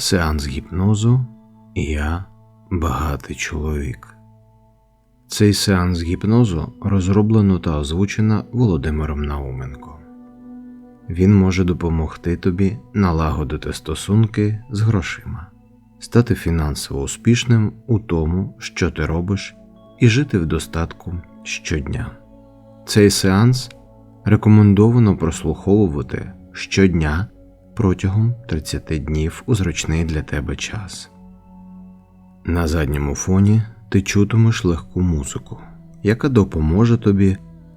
Сеанс гіпнозу Я багатий чоловік. Цей сеанс гіпнозу розроблено та озвучено Володимиром Науменко. Він може допомогти тобі налагодити стосунки з грошима, стати фінансово успішним у тому, що ти робиш, і жити в достатку щодня. Цей сеанс рекомендовано прослуховувати щодня протягом 30 днів у зручний для тебе час. На задньому фоні ти чутимеш легку музику, яка допоможе тобі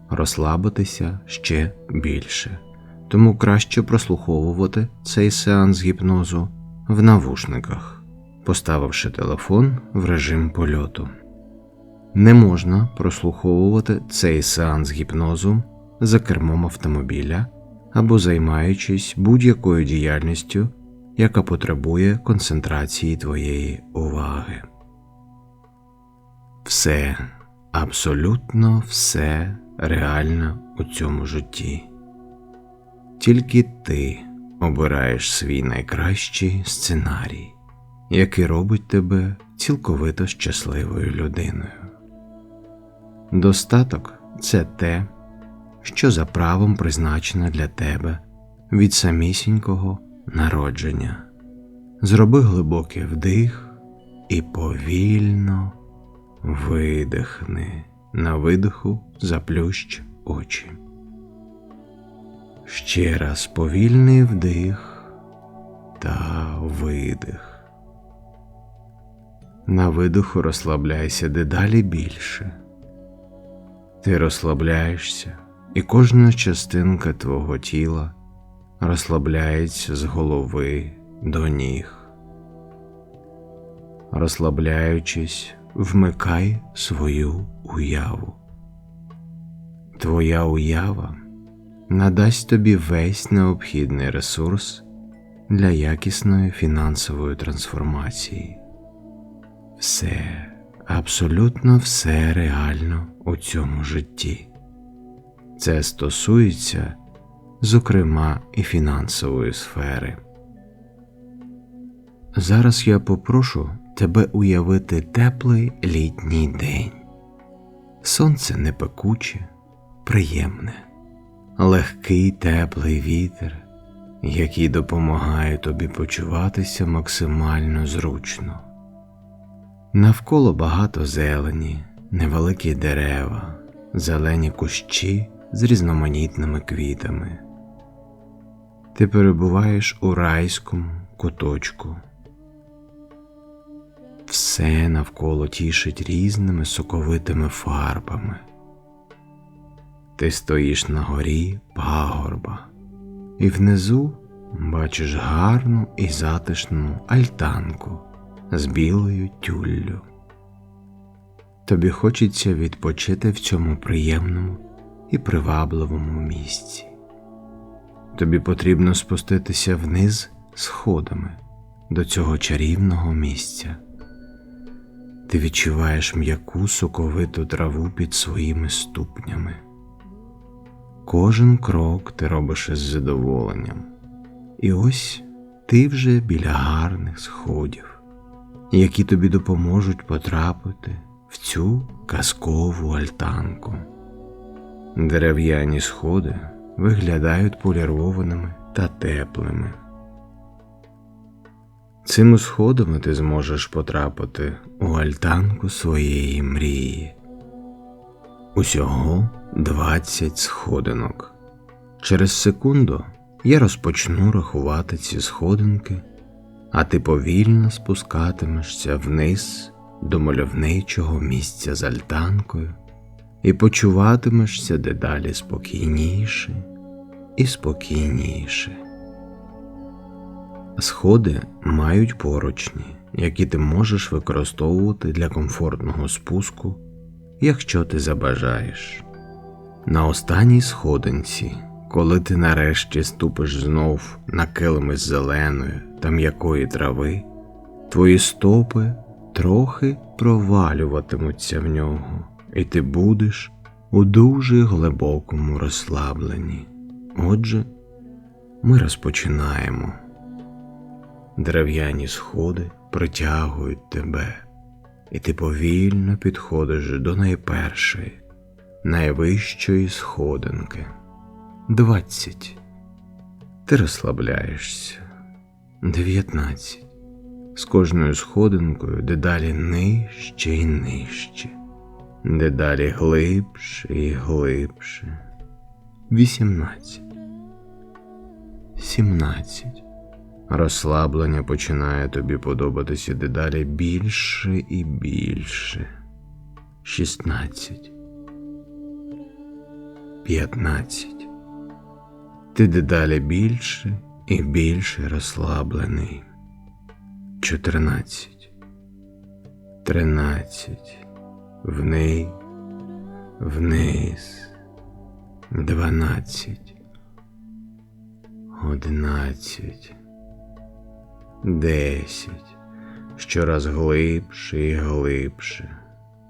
розслабитися ще більше, тому краще прослуховувати цей сеанс гіпнозу в навушниках, поставивши телефон в режим польоту. Не можна прослуховувати цей сеанс гіпнозу за кермом автомобіля або займаючись будь-якою діяльністю, яка потребує концентрації твоєї уваги. Все, абсолютно все реально у цьому житті. Тільки ти обираєш свій найкращий сценарій, який робить тебе цілковито щасливою людиною. Достаток це те, що за правом призначено для тебе від самісінького народження. Зроби глибокий вдих і повільно видихни. На видиху заплющ очі. Ще раз повільний вдих та видих. На видиху розслабляйся дедалі більше. Ти розслабляєшся, і кожна частинка твого тіла розслабляється з голови до ніг. Розслабляючись, вмикай свою уяву. Твоя уява надасть тобі весь необхідний ресурс для якісної фінансової трансформації. Все, абсолютно все реально у цьому житті. Це стосується, зокрема, і фінансової сфери. Зараз я попрошу тебе уявити теплий літній день. Сонце не пекуче, приємне, легкий теплий вітер, який допомагає тобі почуватися максимально зручно. Навколо багато зелені, невеликі дерева, зелені кущі з різноманітними квітами. Ти перебуваєш у райському куточку. Все навколо тішить різними соковитими фарбами. Ти стоїш на горі пагорба, і внизу бачиш гарну і затишну альтанку з білою тюллю. Тобі хочеться відпочити в цьому приємному і привабливому місці. Тобі потрібно спуститися вниз сходами до цього чарівного місця. Ти відчуваєш м'яку соковиту траву під своїми ступнями. Кожен крок ти робиш із задоволенням, і ось ти вже біля гарних сходів, які тобі допоможуть потрапити в цю казкову альтанку. Дерев'яні сходи виглядають полірованими та теплими. Цими сходами ти зможеш потрапити у альтанку своєї мрії. Усього 20 сходинок. Через секунду я розпочну рахувати ці сходинки, а ти повільно спускатимешся вниз до мальовничого місця з альтанкою і почуватимешся дедалі спокійніше і спокійніше. Сходи мають поручні, які ти можеш використовувати для комфортного спуску, якщо ти забажаєш. На останній сходинці, коли ти нарешті ступиш знов на килими з зеленої та м'якої трави, твої стопи трохи провалюватимуться в нього, і ти будеш у дуже глибокому розслабленні. Отже, ми розпочинаємо. дерев'яні сходи притягують тебе, і ти повільно підходиш до найпершої, найвищої сходинки. Двадцять. Ти розслабляєшся. Дев'ятнадцять. З кожною сходинкою дедалі нижче і нижче, дедалі глибше і глибше. Вісімнадцять. Сімнадцять. Розслаблення починає тобі подобатися дедалі більше і більше. Шістнадцять. П'ятнадцять. Ти дедалі більше і більше розслаблений. Чотирнадцять. Тринадцять. Вниз. Вниз. Дванадцять. Одинадцять. Десять. Щораз глибше і глибше.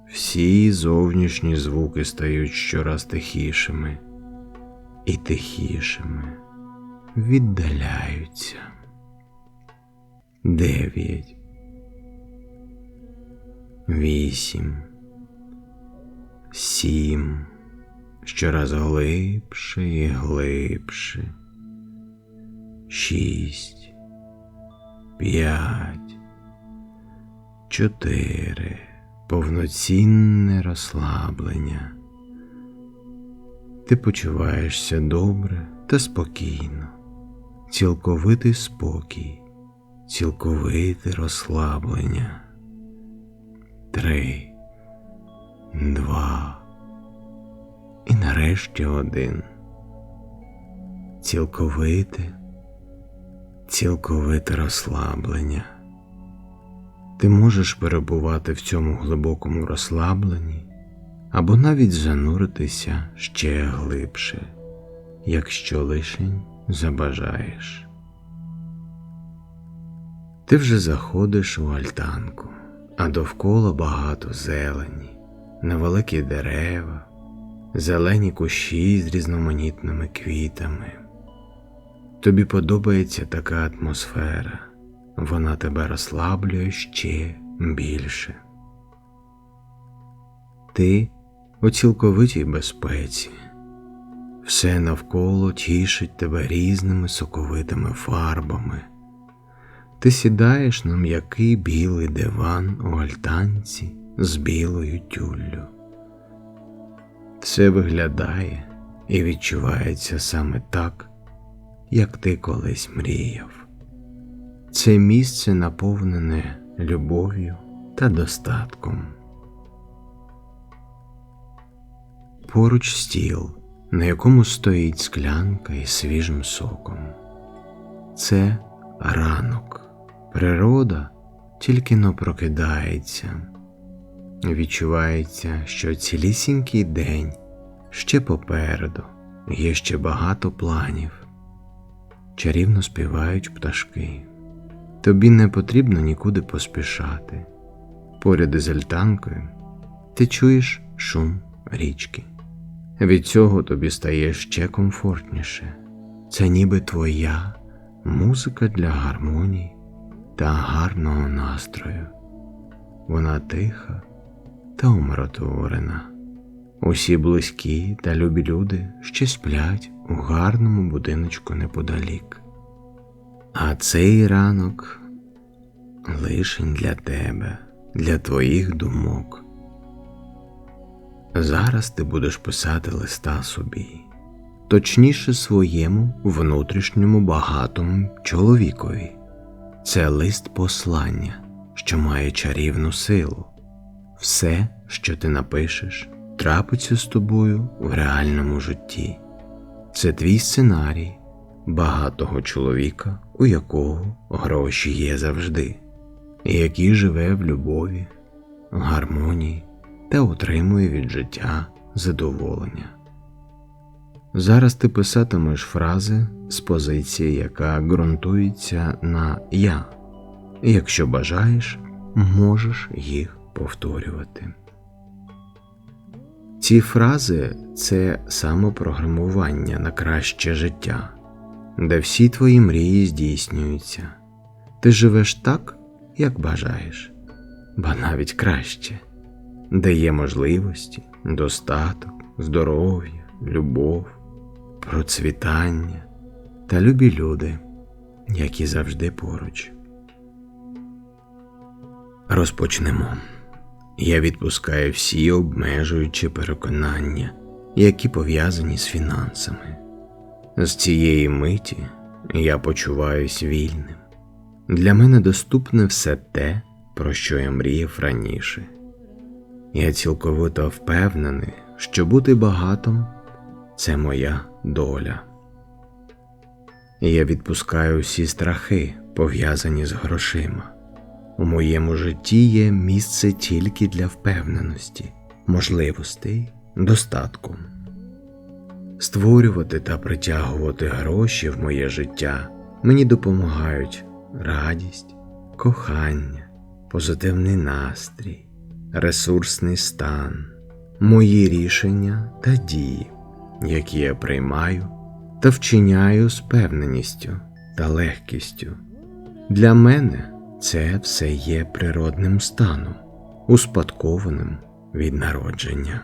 Всі зовнішні звуки стають щораз тихішими і тихішими віддаляються. Дев'ять. Вісім. Сім. Щораз глибше і глибше. Шість. П'ять. Чотири. Повноцінне розслаблення. Ти почуваєшся добре та спокійно, цілковитий спокій, цілковите розслаблення. Три, два і нарешті один. Цілковите, цілковите розслаблення. Ти можеш перебувати в цьому глибокому розслабленні або навіть зануритися ще глибше, якщо лишень забажаєш. Ти вже заходиш у альтанку, а довкола багато зелені, невеликі дерева, зелені кущі з різноманітними квітами. Тобі подобається така атмосфера, вона тебе розслаблює ще більше. Ти у цілковитій безпеці, все навколо тішить тебе різними соковитими фарбами. Ти сідаєш на м'який білий диван у альтанці з білою тюллю. Все виглядає і відчувається саме так, як ти колись мріяв. Це місце наповнене любов'ю та достатком. Поруч стіл, на якому стоїть склянка із свіжим соком. Це ранок. Природа тільки но прокидається. Відчувається, що цілісінький день ще попереду, є ще багато планів. Чарівно співають пташки. Тобі не потрібно нікуди поспішати. Поряд із альтанкою ти чуєш шум річки. Від цього тобі стає ще комфортніше. Це ніби твоя музика для гармонії та гарного настрою. Вона тиха та умиротворена. Усі близькі та любі люди ще сплять у гарному будиночку неподалік. А цей ранок лишень для тебе, для твоїх думок. Зараз ти будеш писати листа собі, точніше своєму внутрішньому багатому чоловікові. Це лист послання, що має чарівну силу. Все, що ти напишеш, трапиться з тобою в реальному житті. Це твій сценарій багатого чоловіка, у якого гроші є завжди, і який живе в любові, гармонії та отримує від життя задоволення. Зараз ти писатимеш фрази з позиції, яка ґрунтується на я, якщо бажаєш, можеш їх повторювати. Ці фрази це самопрограмування на краще життя, де всі твої мрії здійснюються. Ти живеш так, як бажаєш, ба навіть краще, де є можливості, достаток, здоров'я, любов, процвітання та любі люди, які завжди поруч. Розпочнемо. Я відпускаю всі обмежуючі переконання, які пов'язані з фінансами. З цієї миті я почуваюсь вільним. Для мене доступне все те, про що я мріяв раніше. Я цілковито впевнений, що бути багатим це моя доля. Я відпускаю всі страхи, пов'язані з грошима. У моєму житті є місце тільки для впевненості, можливостей, достатку. Створювати та притягувати гроші в моє життя мені допомагають радість, кохання, позитивний настрій, ресурсний стан, мої рішення та дії, які я приймаю та вчиняю з певненістю та легкістю. Для мене це все є природним станом, успадкованим від народження.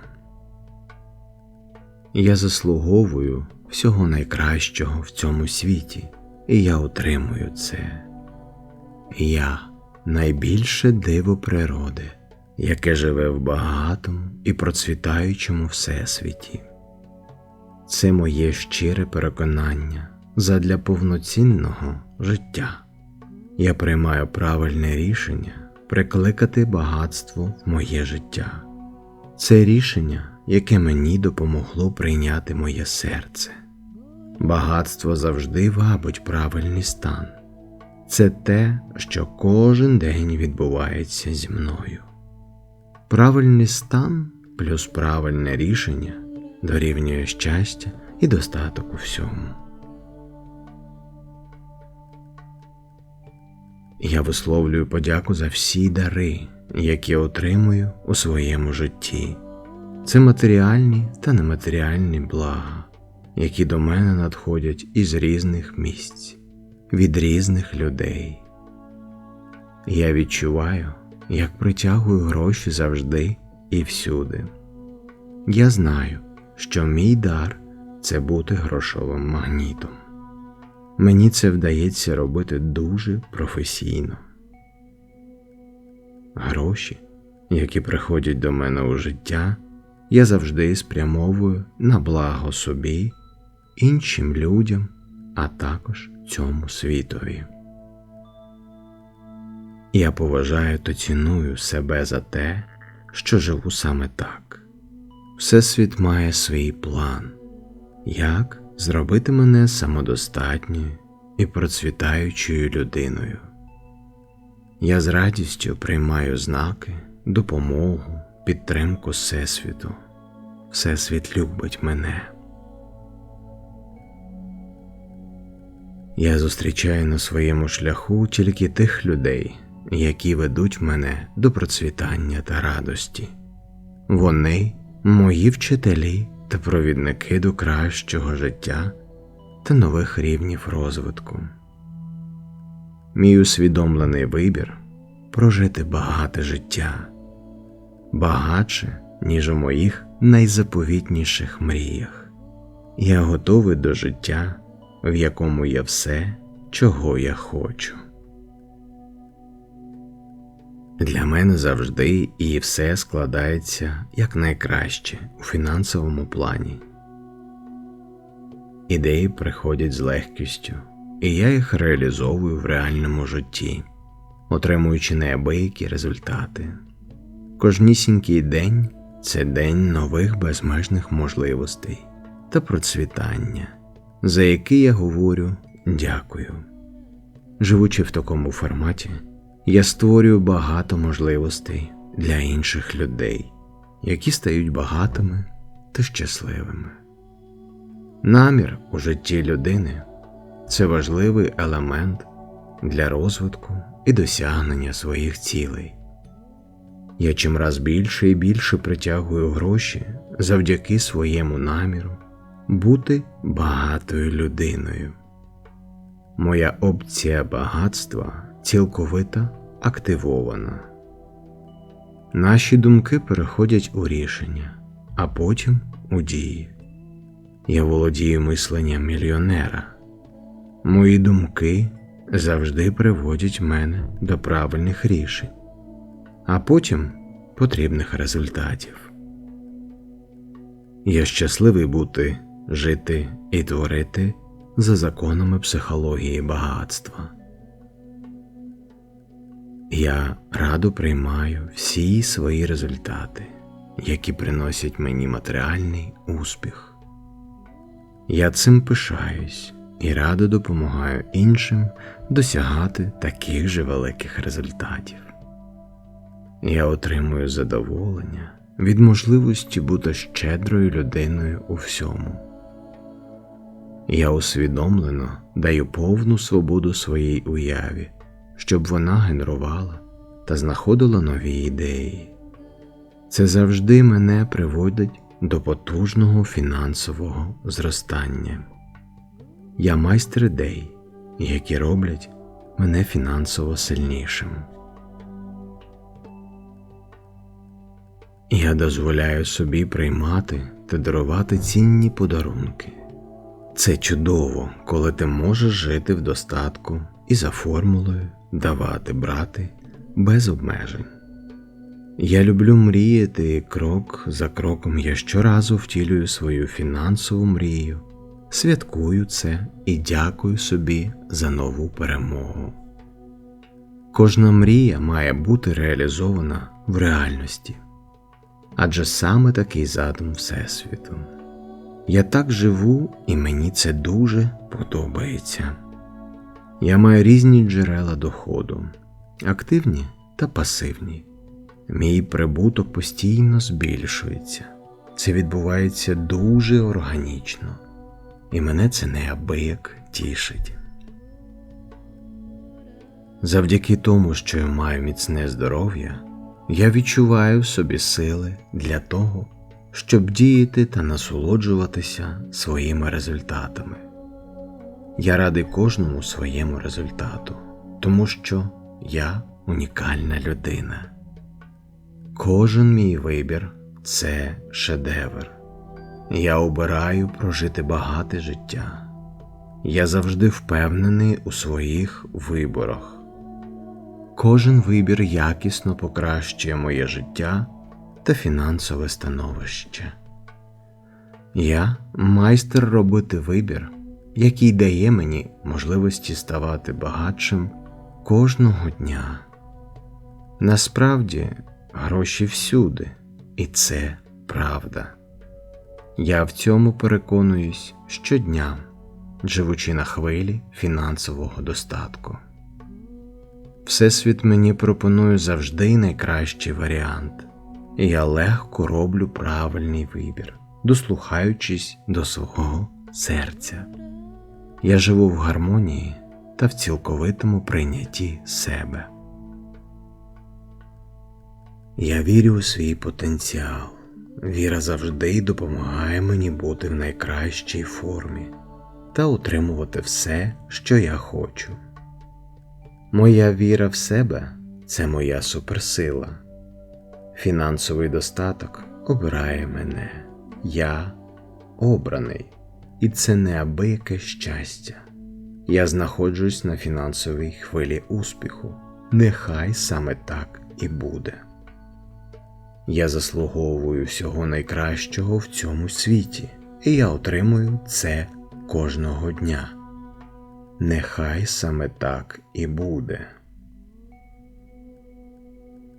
Я заслуговую всього найкращого в цьому світі, і я отримую це. Я найбільше диво природи, яке живе в багатому і процвітаючому всесвіті. Це моє щире переконання задля повноцінного життя. Я приймаю правильне рішення прикликати багатство в моє життя. Це рішення, яке мені допомогло прийняти моє серце. Багатство завжди вабить правильний стан. Це те, що кожен день відбувається зі мною. Правильний стан плюс правильне рішення дорівнює щастя і достаток у всьому. Я висловлюю подяку за всі дари, які отримую у своєму житті. Це матеріальні та нематеріальні блага, які до мене надходять із різних місць, від різних людей. Я відчуваю, як притягую гроші завжди і всюди. Я знаю, що мій дар це бути грошовим магнітом. Мені це вдається робити дуже професійно. Гроші, які приходять до мене у життя, я завжди спрямовую на благо собі, іншим людям, а також цьому світові. Я поважаю та ціную себе за те, що живу саме так. Всесвіт має свій план, як зробити мене самодостатньою і процвітаючою людиною. Я з радістю приймаю знаки, допомогу, підтримку Всесвіту. Всесвіт любить мене. Я зустрічаю на своєму шляху тільки тих людей, які ведуть мене до процвітання та радості. Вони мої вчителі та провідники до кращого життя та нових рівнів розвитку. Мій усвідомлений вибір прожити багате життя, багатше, ніж у моїх найзаповітніших мріях. Я готовий до життя, в якому є все, чого я хочу. Для мене завжди і все складається якнайкраще у фінансовому плані. Ідеї приходять з легкістю, і я їх реалізовую в реальному житті, отримуючи неабиякі результати. Кожнісінький день це день нових безмежних можливостей та процвітання, за який я говорю дякую. Живучи в такому форматі, я створюю багато можливостей для інших людей, які стають багатими та щасливими. Намір у житті людини це важливий елемент для розвитку і досягнення своїх цілей. Я чимраз більше і більше притягую гроші завдяки своєму наміру бути багатою людиною. Моя опція багатства цілковито активована. Наші думки переходять у рішення, а потім у дії. Я володію мисленням мільйонера. Мої думки завжди приводять мене до правильних рішень, а потім потрібних результатів. Я щасливий бути, жити і творити за законами психології багатства. Я радо приймаю всі свої результати, які приносять мені матеріальний успіх. Я цим пишаюсь і радо допомагаю іншим досягати таких же великих результатів. Я отримую задоволення від можливості бути щедрою людиною у всьому. Я усвідомлено даю повну свободу своїй уяві, щоб вона генерувала та знаходила нові ідеї. Це завжди мене приводить до потужного фінансового зростання. Я майстер ідей, які роблять мене фінансово сильнішим. Я дозволяю собі приймати та дарувати цінні подарунки. Це чудово, коли ти можеш жити в достатку і за формулою давати брати без обмежень. Я люблю мріяти, і крок за кроком я щоразу втілюю свою фінансову мрію, святкую це і дякую собі за нову перемогу. Кожна мрія має бути реалізована в реальності, адже саме такий задум Всесвіту. Я так живу, і мені це дуже подобається. Я маю різні джерела доходу, активні та пасивні. Мій прибуток постійно збільшується. Це відбувається дуже органічно, і мене це неабияк тішить. Завдяки тому, що я маю міцне здоров'я, я відчуваю в собі сили для того, щоб діяти та насолоджуватися своїми результатами. Я радий кожному своєму результату, тому що я унікальна людина. Кожен мій вибір це шедевр. Я обираю прожити багате життя. Я завжди впевнений у своїх виборах. Кожен вибір якісно покращує моє життя та фінансове становище. Я майстер робити вибір, який дає мені можливості ставати багатшим кожного дня. Насправді, гроші всюди, і це правда. Я в цьому переконуюсь щодня, живучи на хвилі фінансового достатку. Всесвіт мені пропонує завжди найкращий варіант, і я легко роблю правильний вибір, дослухаючись до свого серця. Я живу в гармонії та в цілковитому прийнятті себе. Я вірю у свій потенціал. Віра завжди допомагає мені бути в найкращій формі та утримувати все, що я хочу. Моя віра в себе це моя суперсила. Фінансовий достаток обирає мене, я обраний, і це неабияке щастя. Я знаходжусь на фінансовій хвилі успіху. Нехай саме так і буде. Я заслуговую всього найкращого в цьому світі, і я отримую це кожного дня. Нехай саме так і буде.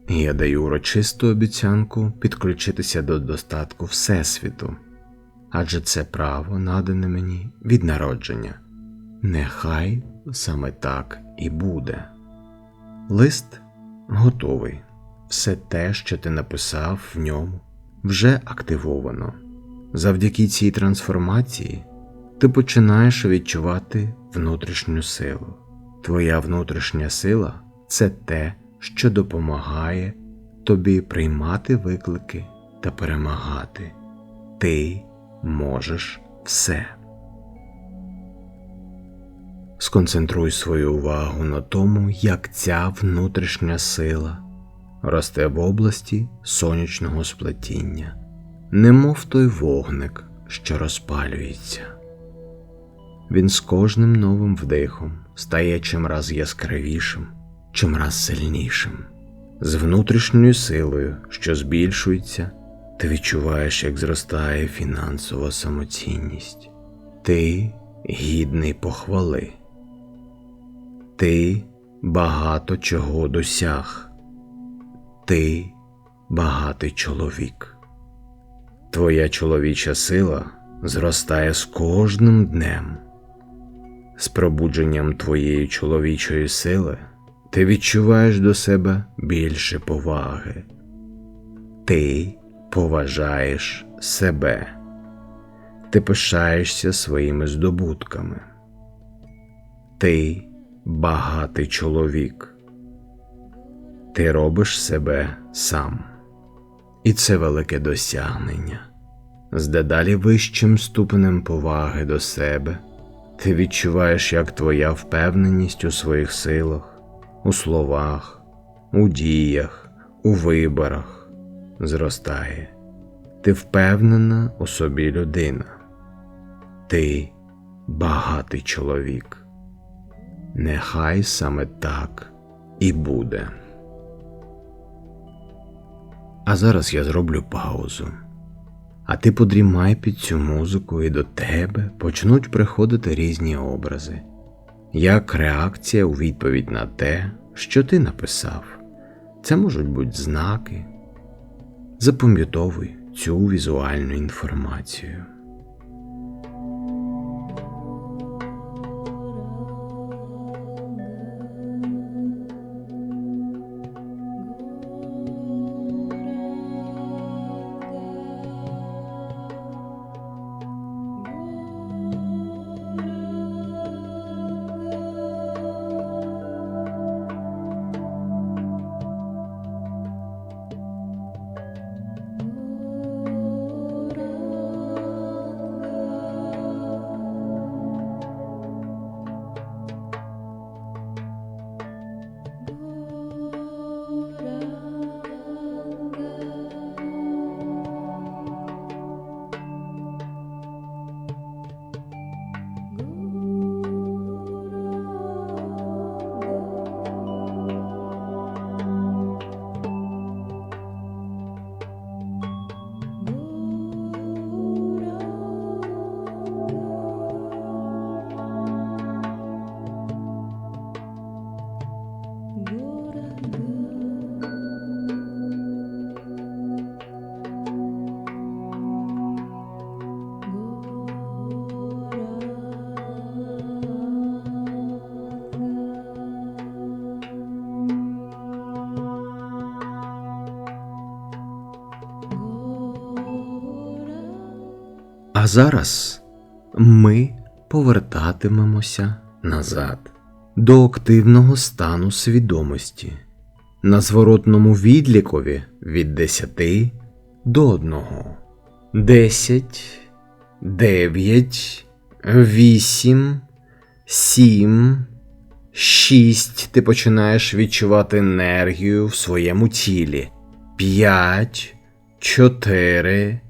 Я даю урочисту обіцянку підключитися до достатку Всесвіту, адже це право надане мені від народження. Нехай саме так і буде. Лист готовий. Все те, що ти написав в ньому, вже активовано. Завдяки цій трансформації ти починаєш відчувати внутрішню силу. Твоя внутрішня сила це те, що допомагає тобі приймати виклики та перемагати. Ти можеш все. сконцентруй свою увагу на тому, як ця внутрішня сила росте в області сонячного сплетіння, немов той вогник, що розпалюється. Він з кожним новим вдихом стає чимраз яскравішим, чимраз сильнішим. З внутрішньою силою, що збільшується, ти відчуваєш, як зростає фінансова самоцінність. Ти гідний похвали. Ти багато чого досяг. Ти багатий чоловік. Твоя чоловіча сила зростає з кожним днем. З пробудженням твоєї чоловічої сили ти відчуваєш до себе більше поваги. Ти поважаєш себе. Ти пишаєшся своїми здобутками. Ти багатий чоловік. Ти робиш себе сам. І це велике досягнення. З дедалі вищим ступенем поваги до себе ти відчуваєш, як твоя впевненість у своїх силах, у словах, у діях, у виборах зростає. Ти впевнена у собі людина. Ти багатий чоловік. Нехай саме так і буде. А зараз я зроблю паузу. А ти подрімай під цю музику, і до тебе почнуть приходити різні образи, як реакція у відповідь на те, що ти написав. Це можуть бути знаки. Запам'ятовуй цю візуальну інформацію. Зараз ми повертатимемося назад до активного стану свідомості на зворотному відлікові від 10 до 1. 10, 9, 8, 7, 6. Ти починаєш відчувати енергію в своєму тілі. 5, 4,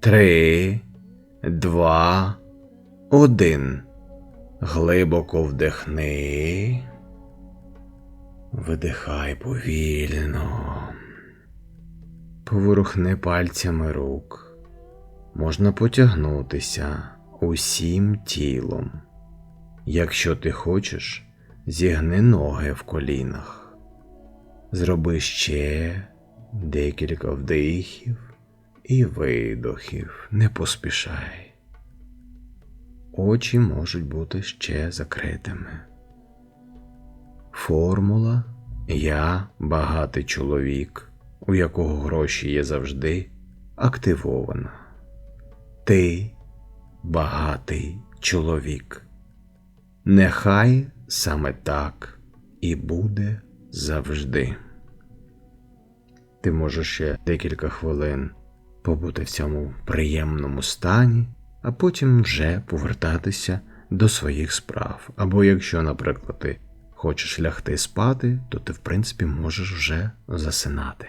3, два, один. Глибоко вдихни. Видихай повільно. Поворухни пальцями рук. Можна потягнутися усім тілом. Якщо ти хочеш, зігни ноги в колінах. Зроби ще декілька вдихів і видохів, не поспішай. Очі можуть бути ще закритими. Формула Я багатий чоловік, у якого гроші є завжди активована. Ти багатий чоловік. Нехай саме так і буде завжди. Ти можеш ще декілька хвилин побути в цьому приємному стані, а потім вже повертатися до своїх справ. Або якщо, наприклад, ти хочеш лягти спати, то ти в принципі можеш вже засинати.